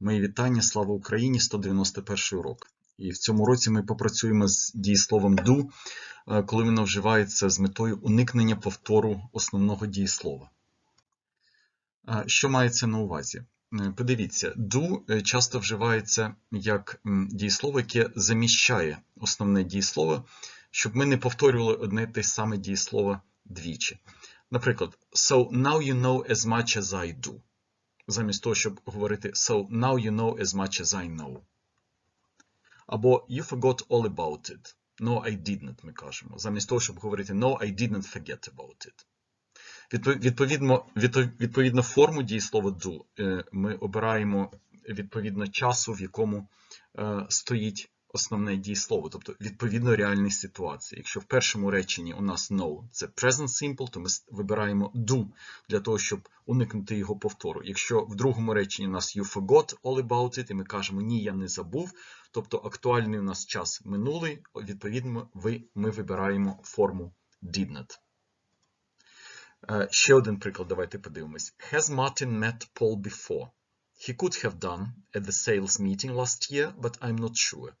Мої вітання, слава Україні, 191 урок. І в цьому році ми попрацюємо з дієсловом do, е, коли воно вживається з метою уникнення повтору основного дієслова. Що мається на увазі? Е, Подивіться, do е, часто вживається як дієслово, яке заміщає основне дієслово, щоб ми не повторювали одне те саме дієслово двічі. Наприклад, so now you know as much as I do замість того, щоб говорити So now you know as much as I know. Або You forgot all about it. No, I didn't, ми кажемо. Замість того, щоб говорити No, I didn't forget about it. Відповідно, відпо- відповідно форму дієслова do е, ми обираємо відповідно часу, в якому е, стоїть основне дієслово, тобто відповідно реальній ситуації. Якщо в першому реченні у нас no це present simple, то ми вибираємо do для того, щоб уникнути його повтору. Якщо в другому реченні у нас you forgot all about it, і ми кажемо ні, я не забув, тобто актуальний у нас час минулий, відповідно, ми вибираємо форму did not. Е, Ще один приклад, давайте подивимось. Has Martin met Paul before? He could have done at the sales meeting last year, but I'm not sure.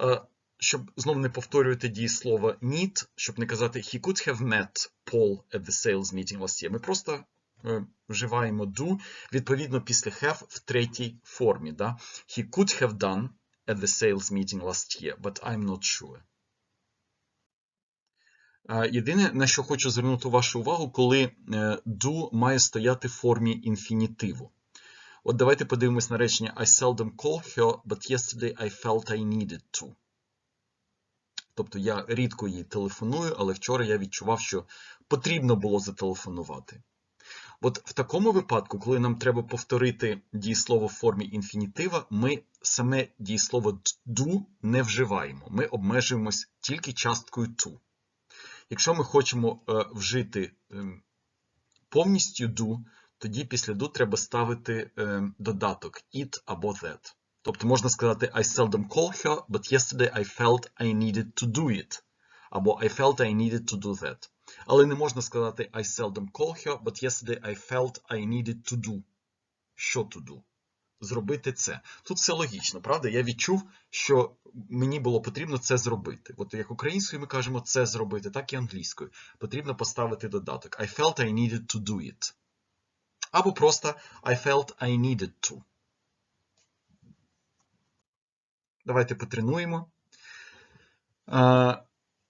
Е, Щоб знов не повторювати дієслово need, щоб не казати he could have met Paul at the sales meeting last year, ми просто е, вживаємо do, відповідно після have в третій формі. Да? He could have done at the sales meeting last year, but I'm not sure. Е, Єдине, на що хочу звернути вашу увагу, коли do має стояти в формі інфінітиву. От давайте подивимось на речення I seldom call her, but yesterday I felt I needed to. Тобто я рідко їй телефоную, але вчора я відчував, що потрібно було зателефонувати. От в такому випадку, коли нам треба повторити дієслово в формі інфінітива, ми саме дієслово do не вживаємо. Ми обмежуємось тільки часткою to. Якщо ми хочемо е, вжити ем, повністю do, тоді після do треба ставити е, додаток it або that. Тобто можна сказати I seldom call her, but yesterday I felt I needed to do it. Або I felt I needed to do that. Але не можна сказати I seldom call her, but yesterday I felt I needed to do. Що to do? Зробити це. Тут все логічно, правда? Я відчув, що мені було потрібно це зробити. От як українською ми кажемо це зробити, так і англійською. Потрібно поставити додаток. I felt I needed to do it. Або просто I felt I needed to. Давайте потренуємо. Е,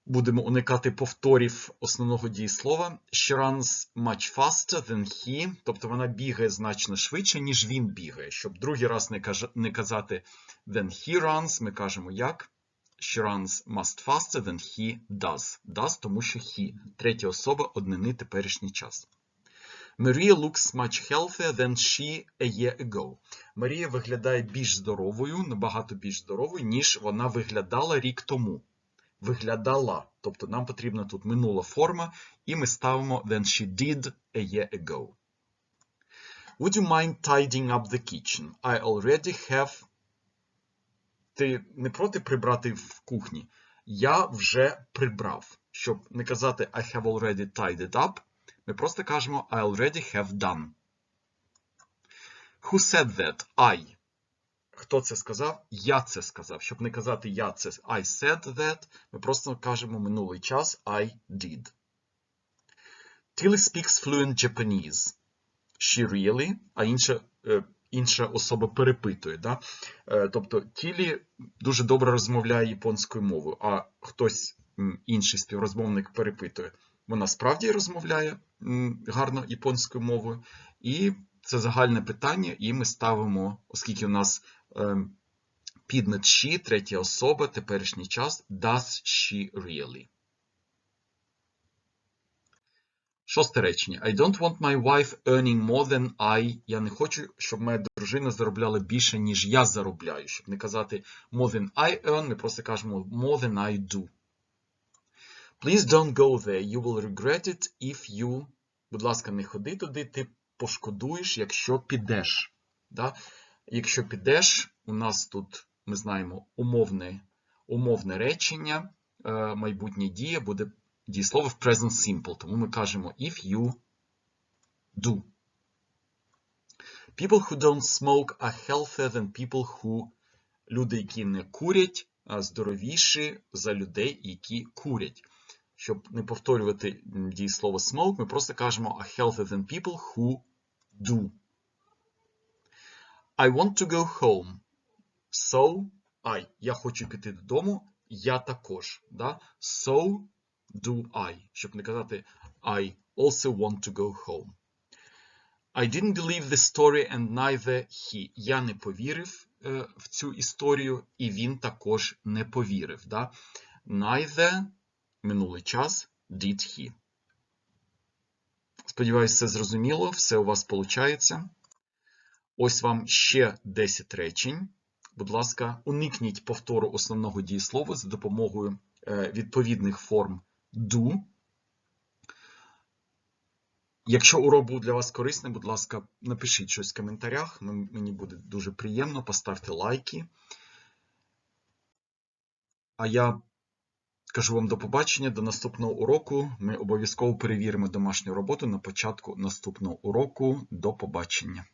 Будемо уникати повторів основного дієслова. She runs much faster than he. Тобто вона бігає значно швидше, ніж він бігає. Щоб другий раз не, казати than he runs, ми кажемо як? She runs must faster than he does. Does, тому що he. Третя особа однини теперішній час. Maria looks much healthier than she a year ago. Марія виглядає більш здоровою, набагато більш здоровою, ніж вона виглядала рік тому. Виглядала. Тобто нам потрібна тут минула форма, і ми ставимо than she did a year ago. Would you mind tidying up the kitchen? I already have. Ти не проти прибрати в кухні? Я вже прибрав. Щоб не казати I have already tidied up, ми просто кажемо I already have done. Who said that? I. Хто це сказав? Я це сказав. Щоб не казати я це I said that, ми просто кажемо минулий час I did. Tilly speaks fluent Japanese. She really, а інша, е, інша особа перепитує. Да? Е, Тобто Тілі дуже добре розмовляє японською мовою, а хтось інший співрозмовник перепитує. Вона справді розмовляє гарно японською мовою, і це загальне питання, і ми ставимо, оскільки у нас ем, підмет she, третя особа, теперішній час, does she really. Шосте речення. I don't want my wife earning more than I. Я не хочу, щоб моя дружина заробляла більше, ніж я заробляю. Щоб не казати more than I earn, ми просто кажемо more than I do. Please don't go there. You will regret it if you. Будь ласка, не ходи туди, ти пошкодуєш, якщо підеш. Да? Якщо підеш, у нас тут, ми знаємо, умовне, умовне речення, е, майбутнє дія буде дієслово в present simple, тому ми кажемо if you do. People who don't smoke are healthier than people who люди, які не курять, здоровіші за людей, які курять. Щоб не повторювати дієслово smoke, ми просто кажемо are healthier than people who do. I want to go home. So, I. Я хочу піти додому. Я також. Да? So do I. Щоб не казати I also want to go home. I didn't believe the story and neither he. Я не повірив е, в цю історію, і він також не повірив. Да? Neither минулий час did he. Сподіваюсь, все зрозуміло, все у вас виходить. Ось вам ще 10 речень. Будь ласка, уникніть повтору основного дієслова за допомогою е, відповідних форм do. Якщо урок був для вас корисний, будь ласка, напишіть щось в коментарях. Мені буде дуже приємно. Поставте лайки. А я кажу вам до побачення, до наступного уроку. Ми обов'язково перевіримо домашню роботу на початку наступного уроку. До побачення.